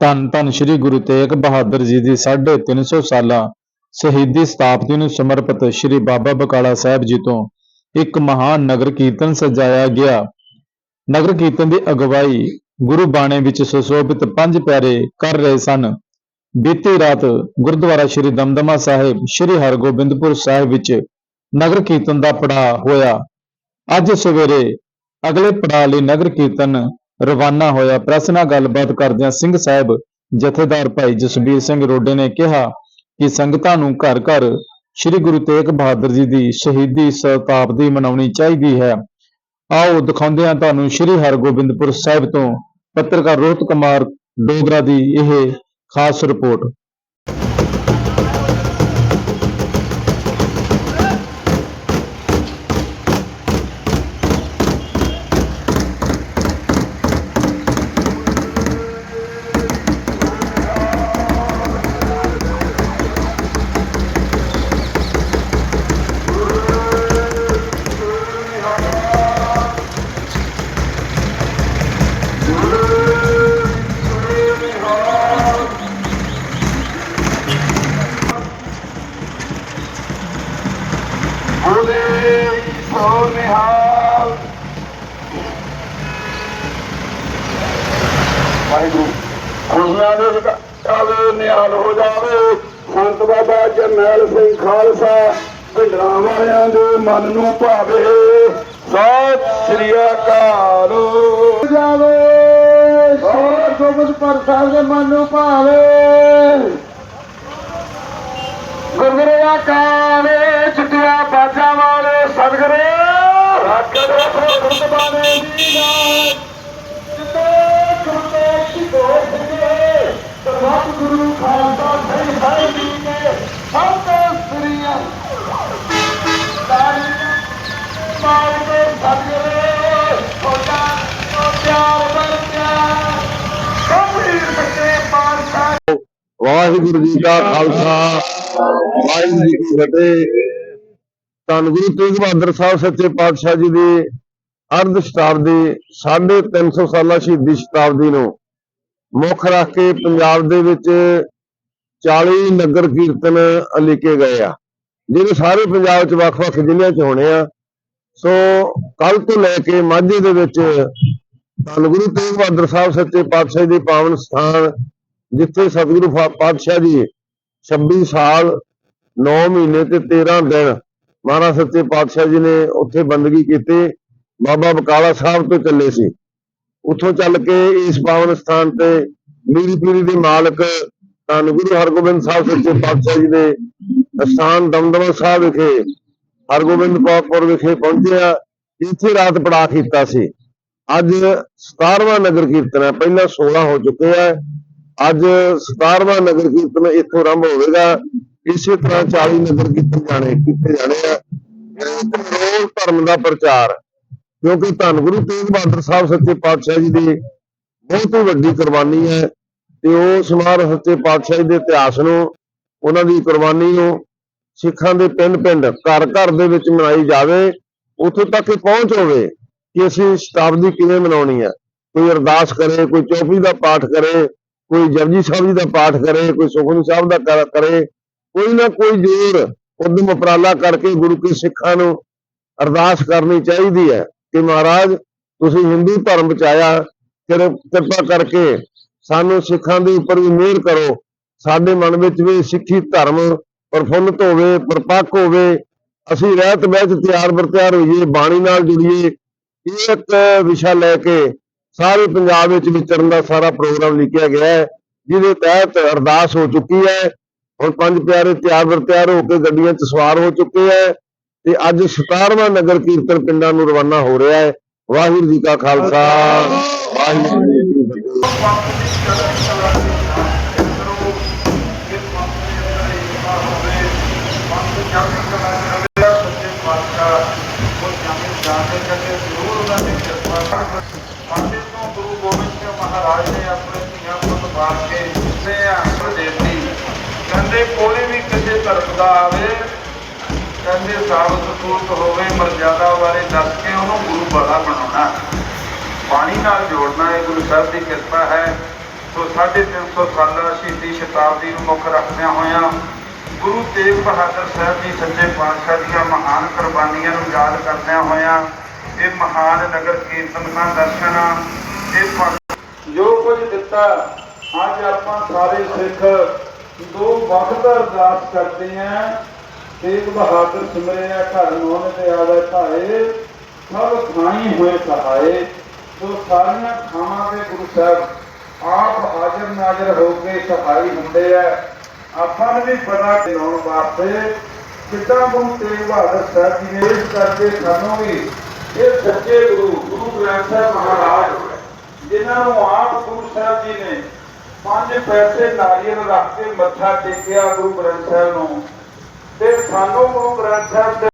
ਧੰਨ ਧੰਨ ਸ੍ਰੀ ਗੁਰੂ ਤੇਗ ਬਹਾਦਰ ਜੀ ਦੀ 350 ਸਾਲਾ ਸ਼ਹੀਦੀ ਸਤਾਬਦੀ ਨੂੰ ਸਮਰਪਿਤ ਸ੍ਰੀ ਬਾਬਾ ਬਕਾਲਾ ਸਾਹਿਬ ਜੀ ਤੋਂ ਇੱਕ ਮਹਾਨ ਨਗਰ ਕੀਰਤਨ ਸਜਾਇਆ ਗਿਆ। ਨਗਰ ਕੀਰਤਨ ਦੀ ਅਗਵਾਈ ਗੁਰੂ ਬਾਣੇ ਵਿੱਚ ਸੁਸ਼ੋਭਿਤ ਪੰਜ ਪਿਆਰੇ ਕਰ ਰਹੇ ਸਨ। ਬੀਤੀ ਰਾਤ ਗੁਰਦੁਆਰਾ ਸ੍ਰੀ ਦਮਦਮਾ ਸਾਹਿਬ ਸ੍ਰੀ ਹਰਗੋਬਿੰਦਪੁਰ ਸਾਹਿਬ ਵਿੱਚ ਨਗਰ ਕੀਰਤਨ ਦਾ ਪੜਾਅ ਹੋਇਆ। ਅੱਜ ਸਵੇਰੇ ਅਗਲੇ ਪੜਾਅ ਲਈ ਨਗਰ ਕੀਰਤਨ ਰਵਾਨਾ ਹੋਇਆ। ਪ੍ਰੈਸ ਨਾਲ ਗੱਲਬਾਤ ਕਰਦਿਆਂ ਸਿੰਘ ਸਾਹਿਬ ਜਥੇਦਾਰ ਭਾਈ ਜਸਬੀਰ ਸਿੰਘ ਰੋਡੇ ਨੇ ਕਿਹਾ ਕਿ ਸੰਗਤਾਂ ਨੂੰ ਘਰ ਘਰ ਸ੍ਰੀ ਗੁਰੂ ਤੇਗ ਬਹਾਦਰ ਜੀ ਦੀ ਸ਼ਹੀਦੀ ਸ਼ਤਾਬਦੀ ਮਨਾਉਣੀ ਚਾਹੀਦੀ ਹੈ। ਆਓ ਦਿਖਾਉਂਦੇ ਹਾਂ ਤੁਹਾਨੂੰ ਸ੍ਰੀ ਹਰਗੋਬਿੰਦਪੁਰ ਸਾਹਿਬ ਤੋਂ ਪੱਤਰਕਾਰ ਰੋਹਿਤ ਕੁਮਾਰ ਡੋਗਰਾ ਦੀ ਇਹ ਖਾਸ ਰਿਪੋਰਟ। ਸੋ ਨਿਹਾਲ ਵਾਹਿਗੁਰੂ, ਖੁਸ਼ੀਆਂ ਦੇ ਚਾਵੇ ਨਿਹਾਲ ਹੋ ਜਾਵੇ। ਸੰਤ ਬਾਬਾ ਜਰਨੈਲ ਸਿੰਘ ਖਾਲਸਾ ਭਿੰਡਰਾਂ ਵਾਲਿਆਂ ਦੇ ਮਨ ਨੂੰ ਭਾਵੇ। ਸਤਿ ਸ੍ਰੀ ਅਕਾਲ। ਜਾਵੇ। ਸੋਰ ਗੋਬਿੰਦ ਪਰ ਸਾਹਿਬ ਦੇ ਮਨ ਨੂੰ ਭਾਵੇ। ਗੁਰਗੁਰੇ ਕਾਲੇ ਗੁਰੂ ਖਾਲਸਾ ਸਿੰਘ ਸਾਹਿਬ ਜੀ ਕੇ ਸੰਤ ਸ੍ਰੀਆਂ ਤਾਰੀਆਂ ਮਾਰ ਦੇ ਸਤਿਗੁਰੇ ਹੋਟਾ ਤੋਂ ਪਿਆਰ ਬਣ ਕਬੀਰ ਸੱਚੇ ਪਾਤਸ਼ਾਹ ਵਾਹਿਗੁਰੂ ਜੀ ਕਾ ਖਾਲਸਾ, ਵਾਹਿਗੁਰੂ ਜੀ ਕੀ ਫਤਿਹ। ਧੰਨ ਗੁਰੂ ਤੇਗ ਬਹਾਦਰ ਸਾਹਿਬ ਸੱਚੇ ਪਾਤਸ਼ਾਹ ਜੀ ਦੇ ਅਰਧ ਸ਼ਤਾਬਦੀ 350 ਸਾਲਾ ਸ਼ਹੀਦੀ ਸ਼ਤਾਬਦੀ ਨੂੰ ਮੁੱਖ ਰੱਖ ਕੇ ਪੰਜਾਬ ਦੇ ਵਿੱਚ 40 ਨਗਰ ਕੀਰਤਨ ਲਿਖੇ ਗਏ ਆ, ਜਿਹੜੇ ਸਾਰੇ ਪੰਜਾਬ 'ਚ ਵੱਖ-ਵੱਖ ਜ਼ਿਲ੍ਹਿਆਂ 'ਚ ਹੋਣੇ ਆ। ਸੋ ਕੱਲ ਤੋਂ ਲੈ ਕੇ ਮਾਝੇ ਦੇ ਵਿੱਚ ਧੰਨ ਗੁਰੂ ਤੇਗ ਬਹਾਦਰ ਸਾਹਿਬ ਸੱਚੇ ਪਾਤਸ਼ਾਹ ਦੇ ਪਾਵਨ ਸਥਾਨ, ਜਿੱਥੇ ਸਤਿਗੁਰੂ ਪਾਤਸ਼ਾਹ ਜੀ 26 ਸਾਲ 9 ਮਹੀਨੇ ਤੇ 13 ਦਿਨ ਮਹਾਰਾਜ ਸੱਚੇ ਪਾਤਸ਼ਾਹ ਜੀ ਨੇ ਉੱਥੇ ਬੰਦਗੀ ਕੀਤੀ। ਬਾਬਾ ਬਕਾਲਾ ਸਾਹਿਬ ਤੋਂ ਚੱਲੇ ਸੀ। ਉੱਥੋਂ ਚੱਲ ਕੇ ਇਸ ਪਾਵਨ ਸਥਾਨ ਤੇ ਮੀਰੀ ਪੀਰੀ ਦੇ ਮਾਲਕ ਧੰਨ ਗੁਰੂ ਹਰਗੋਬਿੰਦ ਸਾਹਿਬ ਸੱਚੇ ਪਾਤਸ਼ਾਹ ਜੀ ਦੇ ਸਥਾਨ ਦਮਦਮਾ ਸਾਹਿਬ ਵਿਖੇ ਹਰਗੋਬਿੰਦਪੁਰ ਵਿਖੇ ਪਹੁੰਚਿਆ, ਇੱਥੇ ਰਾਤ ਪੜਾ ਕੀਤਾ ਸੀ। ਅੱਜ 17ਵਾਂ ਨਗਰ ਕੀਰਤਨ ਹੈ, ਪਹਿਲਾਂ 16 ਹੋ ਚੁੱਕੇ ਆ। ਅੱਜ 17ਵਾਂ ਨਗਰ ਕੀਰਤਨ ਇੱਥੋਂ ਆਰੰਭ ਹੋਵੇਗਾ। ਇਸੇ ਤਰ੍ਹਾਂ 40 ਨਗਰ ਕੀਰਤਨ ਜਾਣੇ ਕੀਤੇ ਜਾਣੇ ਆ। ਰੋਜ਼ ਧਰਮ ਦਾ ਪ੍ਰਚਾਰ ਕਿਉਂਕਿ ਧੰਨ ਗੁਰੂ ਤੇਗ ਬਹਾਦਰ ਸਾਹਿਬ ਸੱਚੇ ਪਾਤਸ਼ਾਹ ਜੀ ਦੀ ਬਹੁਤ ਹੀ ਵੱਡੀ ਕੁਰਬਾਨੀ ਹੈ ਤੇ ਉਹ ਸਮਾਰ ਸੱਚੇ ਪਾਤਸ਼ਾਹ ਜੀ ਦੇ ਇਤਿਹਾਸ ਨੂੰ, ਉਹਨਾਂ ਦੀ ਕੁਰਬਾਨੀ ਨੂੰ ਸਿੱਖਾਂ ਦੇ ਪਿੰਡ ਪਿੰਡ, ਘਰ ਘਰ ਦੇ ਵਿੱਚ ਮਨਾਈ ਜਾਵੇ, ਉੱਥੋਂ ਤੱਕ ਇਹ ਪਹੁੰਚ ਹੋਵੇ ਕਿ ਅਸੀਂ ਸ਼ਤਾਬਦੀ ਕਿਵੇਂ ਮਨਾਉਣੀ ਹੈ। ਕੋਈ ਅਰਦਾਸ ਕਰੇ, ਕੋਈ ਚੌਪੀ ਦਾ ਪਾਠ ਕਰੇ, ਕੋਈ ਜਪਜੀ ਸਾਹਿਬ ਜੀ ਦਾ ਪਾਠ ਕਰੇ, ਕੋਈ ਸੁਖਮਨੀ ਸਾਹਿਬ ਦਾ ਕਰੇ, ਕੋਈ ਨਾ ਕੋਈ ਜ਼ਰੂਰ ਉਦਮ ਉਪਰਾਲਾ ਕਰਕੇ ਗੁਰੂ ਕੇ ਸਿੱਖਾਂ ਨੂੰ ਅਰਦਾਸ ਕਰਨੀ ਚਾਹੀਦੀ ਹੈ। ਕਿ ਮਹਾਰਾਜ, ਤੁਸੀਂ ਹਿੰਦੂ ਧਰਮ ਬਚਾਇਆ ਕਿਰ- ਕਿਰਪਾ ਕਰਕੇ ਸਾਨੂੰ ਸਿੱਖਾਂ ਦੇ ਉੱਪਰ ਵੀ ਮਿਹਰ ਕਰੋ। ਸਾਡੇ ਮਨ ਵਿੱਚ ਵੀ ਸਿੱਖੀ ਧਰਮ ਪ੍ਰਫੁੱਲਤ ਹੋਵੇ, ਪਰਪੱਕ ਹੋਵੇ, ਅਸੀਂ ਰਹਿਤ ਬਹਿਤ ਤਿਆਰ ਬਰਤਿਆਰ ਹੋਈਏ ਬਾਣੀ ਨਾਲ ਜੁੜੀਏ, ਇਹ ਇੱਕ ਵਿਸ਼ਾ ਲੈ ਕੇ ਸਾਰੇ ਪੰਜਾਬ ਵਿੱਚ ਵਿਚਰਨ ਦਾ ਸਾਰਾ ਪ੍ਰੋਗਰਾਮ ਲਿਖਿਆ ਗਿਆ ਹੈ, ਜਿਹਦੇ ਤਹਿਤ ਅਰਦਾਸ ਹੋ ਚੁੱਕੀ ਹੈ। ਹੁਣ ਪੰਜ ਪਿਆਰੇ ਤਿਆਰ ਬਰ ਤਿਆਰ ਹੋ ਕੇ ਗੱਡੀਆਂ 'ਚ ਸਵਾਰ ਹੋ ਚੁੱਕੇ ਹੈ। ਤੇ ਅੱਜ 17ਵਾਂ ਨਗਰ ਕੀਰਤਨ ਪਿੰਡਾਂ ਨੂੰ ਰਵਾਨਾ ਹੋ ਰਿਹਾ ਹੈ। ਵਾਹਿਗੁਰੂ ਜੀ ਕਾ ਖਾਲਸਾ। ਵਾਹਿਗੁਰੂ ਜੀ ਕੀ ਫਤਿਹ ਤੋਂ ਗੁਰੂ ਗੋਬਿੰਦ ਸਿੰਘ ਮਹਾਰਾਜ ਨੇ ਆਪਣੇ ਧੀਆਂ ਪੁੱਤ ਬਾਣ ਕੇ ਦਿੱਤੇ ਆ ਦੇਤੀ ਕਹਿੰਦੇ ਕੋਈ ਵੀ ਕਿਸੇ ਧਰਮ ਦਾ ਆਵੇ ਕਹਿੰਦੇ ਸਾਬਤ ਸੂਰਤ ਹੋਵੇ, ਮਰਜ਼ਾਦਾ ਬਾਰੇ ਦੱਸ ਕੇ ਉਹਨੂੰ ਗੁਰੂ ਵਾਲਾ ਬਣਾਉਣਾ। ਪਾਣੀ ਨਾਲ ਜੋੜਨਾ, ਇਹ ਗੁਰੂ ਸਾਹਿਬ ਦੀ ਕਿਰਪਾ ਹੈ। ਸੋ 350 ਸਾਲਾ ਸ਼ਹੀਦੀ ਸ਼ਤਾਬਦੀ ਨੂੰ ਮੁੱਖ ਰੱਖਦਿਆਂ ਹੋਇਆਂ ਗੁਰੂ ਤੇਗ ਬਹਾਦਰ ਸਾਹਿਬ ਜੀ ਸੱਚੇ ਪਾਤਸ਼ਾਹ ਦੀਆਂ ਮਹਾਨ ਕੁਰਬਾਨੀਆਂ ਨੂੰ ਯਾਦ ਕਰਦਿਆਂ ਹੋਇਆਂ ਇਹ ਮਹਾਨ ਨਗਰ ਕੀਰਤਨ ਦਾ ਦਰਸ਼ਨ, ਇਹ ਜੋ ਕੁਝ ਦਿੱਤਾ, ਅੱਜ ਆਪਾਂ ਸਾਰੇ ਸਿੱਖ ਦੋ ਵਕਤ ਅਰਦਾਸ ਕਰਦੇ ਆਂ। ਤੇਗ ਬਹਾਦਰ ਸਿਮਰਿਆ ਘਰ ਮੋਹਨ ਤੇ ਆਵੇ ਧਾਏ ਸਭ ਖਾਈ ਹੋਏ ਸਹਾਏ। ਸੋ ਸਾਰੀਆਂ ਥਾਵਾਂ ਤੇ ਗੁਰੂ ਸਾਹਿਬ ਆਪ ਹਾਜ਼ਰ ਨਾਜ਼ਰ ਹੋ ਕੇ ਸਹਾਈ ਹੁੰਦੇ ਆ। ਆਪਾਂ ਨੂੰ ਵੀ ਪਤਾ ਲਾਉਣ ਵਾਸਤੇ ਕਿੱਦਾਂ ਗੁਰੂ ਤੇਗ ਬਹਾਦਰ ਸਾਹਿਬ ਜੀ ਨੇ ਇਸ ਕਰਕੇ ਸਾਨੂੰ ਵੀ ਇਹ ਸੱਚੇ ਗੁਰੂ ਗੁਰੂ ਗ੍ਰੰਥ ਸਾਹਿਬ ਮਹਾਰਾਜ ਜਿਨ੍ਹਾਂ ਨੂੰ ਆਪ ਗੁਰੂ ਸਾਹਿਬ ਜੀ ਨੇ ਪੰਜ ਪੈਸੇ ਨਾਰੀਅਲ ਰੱਖ ਕੇ ਮੱਥਾ ਟੇਕਿਆ ਗੁਰੂ ਗ੍ਰੰਥ ਸਾਹਿਬ ਨੂੰ। ਤੇ ਸਾਨੂੰ ਗੁਰੂ ਗ੍ਰੰਥ ਸਾਹਿਬ